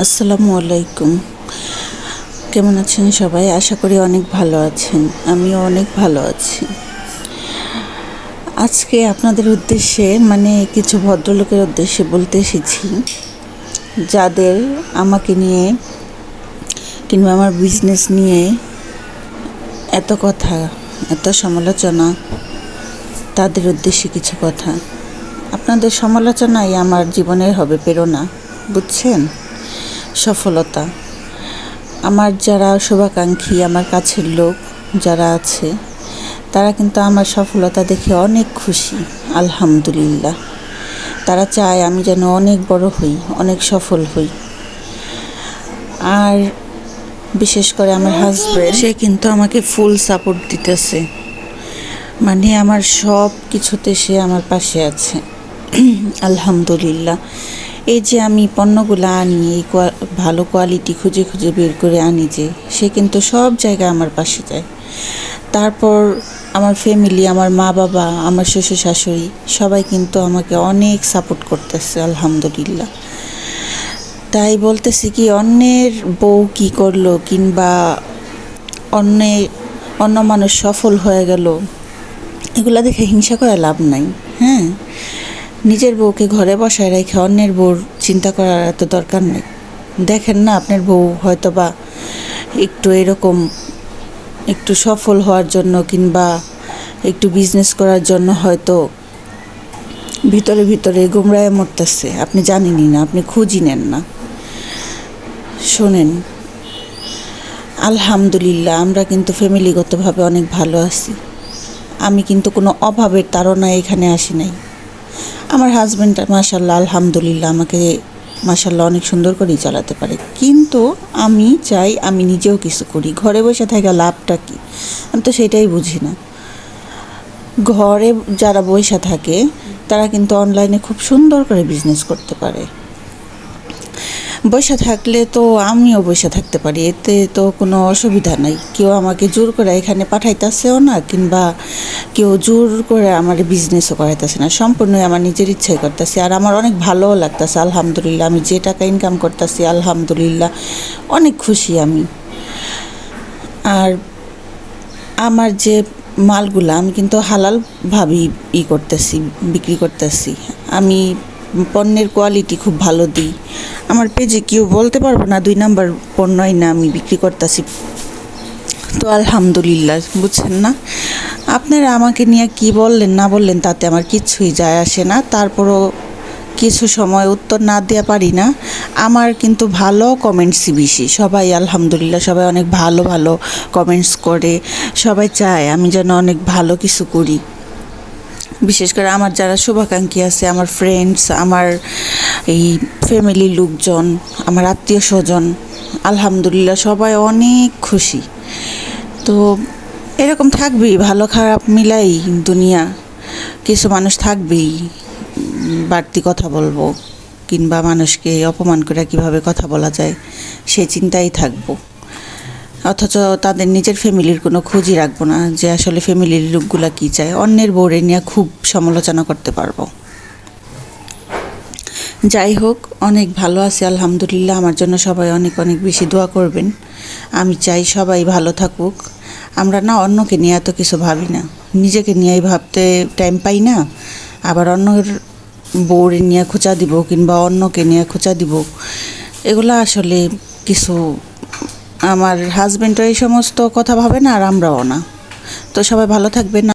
আসসালামু আলাইকুম। কেমন আছেন সবাই? আশা করি অনেক ভালো আছেন। আমিও অনেক ভালো আছি। আজকে আপনাদের উদ্দেশ্যে মানে কিছু ভদ্রলোকের উদ্দেশ্যে বলতে এসেছি, যাদের আমাকে নিয়ে কিংবা আমার বিজনেস নিয়ে এত কথা, এত সমালোচনা, তাদের উদ্দেশ্যে কিছু কথা। আপনাদের সমালোচনাই আমার জীবনের হবে প্রেরণা, বুঝছেন? সফলতা। আমার যারা শুভাকাঙ্ক্ষী, আমার কাছের লোক যারা আছে, তারা কিন্তু আমার সফলতা দেখে অনেক খুশি, আলহামদুলিল্লাহ। তারা চায় আমি যেন অনেক বড় হই, অনেক সফল হই। আর বিশেষ করে আমার হাজব্যান্ড সে কিন্তু আমাকে ফুল সাপোর্ট দিতেছে। মানে আমার সব কিছুতে সে আমার পাশে আছে। আলহামদুলিল্লাহ। এই যে আমি পণ্যগুলো আনি, এই ভালো কোয়ালিটি খুঁজে খুঁজে বের করে আনি যে, সে কিন্তু সব জায়গায় আমার পাশে যায়। তারপর আমার ফ্যামিলি আমার মা বাবা, আমার শ্বশুর শাশুড়ি, সবাই কিন্তু আমাকে অনেক সাপোর্ট করতেছে, আলহামদুলিল্লাহ। তাই বলতেছি কি, অন্যের বউ কি করল কিংবা অন্যের অন্য মানুষ সফল হয়ে গেল, এগুলা দেখে হিংসা করে লাভ নাই হ্যাঁ? নিজের বউকে ঘরে বসায় রেখে অন্যের বউর চিন্তা করার এত দরকার নেই। দেখেন না, আপনার বউ হয়তো বা একটু এরকম, একটু সফল হওয়ার জন্য কিংবা একটু বিজনেস করার জন্য হয়তো ভিতরে ভিতরে গুমরায় মরতেছে। আপনি জানেনই না, আপনি খুঁজি নেন না। শোনেন, আলহামদুলিল্লাহ আমরা কিন্তু ফ্যামিলিগতভাবে অনেক ভালো আছি। আমি কিন্তু কোনো অভাবের তাড়নায় এখানে আসি নাই। আমার হাজব্যান্ড মাসাল্লাহ আলহামদুলিল্লাহ, আমাকে মাসাল্লাহ অনেক সুন্দর করেই চালাতে পারে। কিন্তু আমি চাই আমি নিজেও কিছু করি। ঘরে বসে থাকা লাভটা কি? আমি তো সেটাই বুঝি না। ঘরে যারা বসে থাকে, তারা কিন্তু অনলাইনে খুব সুন্দর করে বিজনেস করতে পারে। বসে থাকলে তো আমিও বসে থাকতে পারি, এতে তো কোনো অসুবিধা নাই। কেউ আমাকে জোর করে এখানে পাঠাইতেছেও না, কিংবা কেউ জোর করে আমার বিজনেসও করাইতেছে না। সম্পূর্ণই আমার নিজের ইচ্ছাই করতেছি, আর আমার অনেক ভালোও লাগতেছে, আলহামদুলিল্লাহ। আমি যে টাকা ইনকাম করতেছি, আলহামদুলিল্লাহ, অনেক খুশি আমি। আর আমার যে মালগুলো আমি কিন্তু হালালভাবেই ই করতেছি, বিক্রি করতেছি। আমি পণ্যের কোয়ালিটি খুব ভালো দিই। আমার পেজে কেউ বলতে পারব না, দুই নাম্বার পণ্যই না আমি বিক্রি করতেছি। তো আলহামদুলিল্লাহ, বুঝছেন না? আপনারা আমাকে নিয়ে কি বললেন, না বললেন, তাতে আমার কিচ্ছুই যায় আসে না। তারপরও কিছু সময় উত্তর না দেওয়া পারি না। আমার কিন্তু ভালো কমেন্টসই বেশি। সবাই আলহামদুলিল্লাহ, সবাই অনেক ভালো ভালো কমেন্টস করে। সবাই চায় আমি যেন অনেক ভালো কিছু করি। বিশেষ করে আমার যারা শুভাকাঙ্ক্ষী আছে, আমার ফ্রেন্ডস আমার এই ফ্যামিলির লোকজন, আমার আত্মীয় স্বজন, আলহামদুলিল্লাহ সবাই অনেক খুশি। তো এরকম থাকবেই, ভালো খারাপ মিলাই দুনিয়া। কিছু মানুষ থাকবেই, বাড়তি কথা বলব, কিংবা মানুষকে অপমান করে কীভাবে কথা বলা যায়, সে চিন্তাই থাকব। অথচ তাদের নিজের ফ্যামিলির কোনো খোঁজই রাখব না যে আসলে ফ্যামিলির লোকগুলা কী চায়। অন্যের বোর্ডে নিয়ে খুব সমালোচনা করতে পারব। যাই হোক, অনেক ভালো আছি, আলহামদুলিল্লাহ। আমার জন্য সবাই অনেক অনেক বেশি দোয়া করবেন। আমি চাই সবাই ভালো থাকুক। আমরা না অন্যকে নিয়ে এত কিছু ভাবি না। নিজেকে নিয়েই ভাবতে টাইম পাই না। আবার অন্যের বউরে নিয়ে খোঁচা দিব কিংবা অন্যকে নিয়ে খোঁচা দিব। এগুলো আসলে কিছু আমার হাজব্যান্ডও এই সমস্ত কথা ভাবে না আর আমরাও না। তো সবাই ভালো থাকবেন।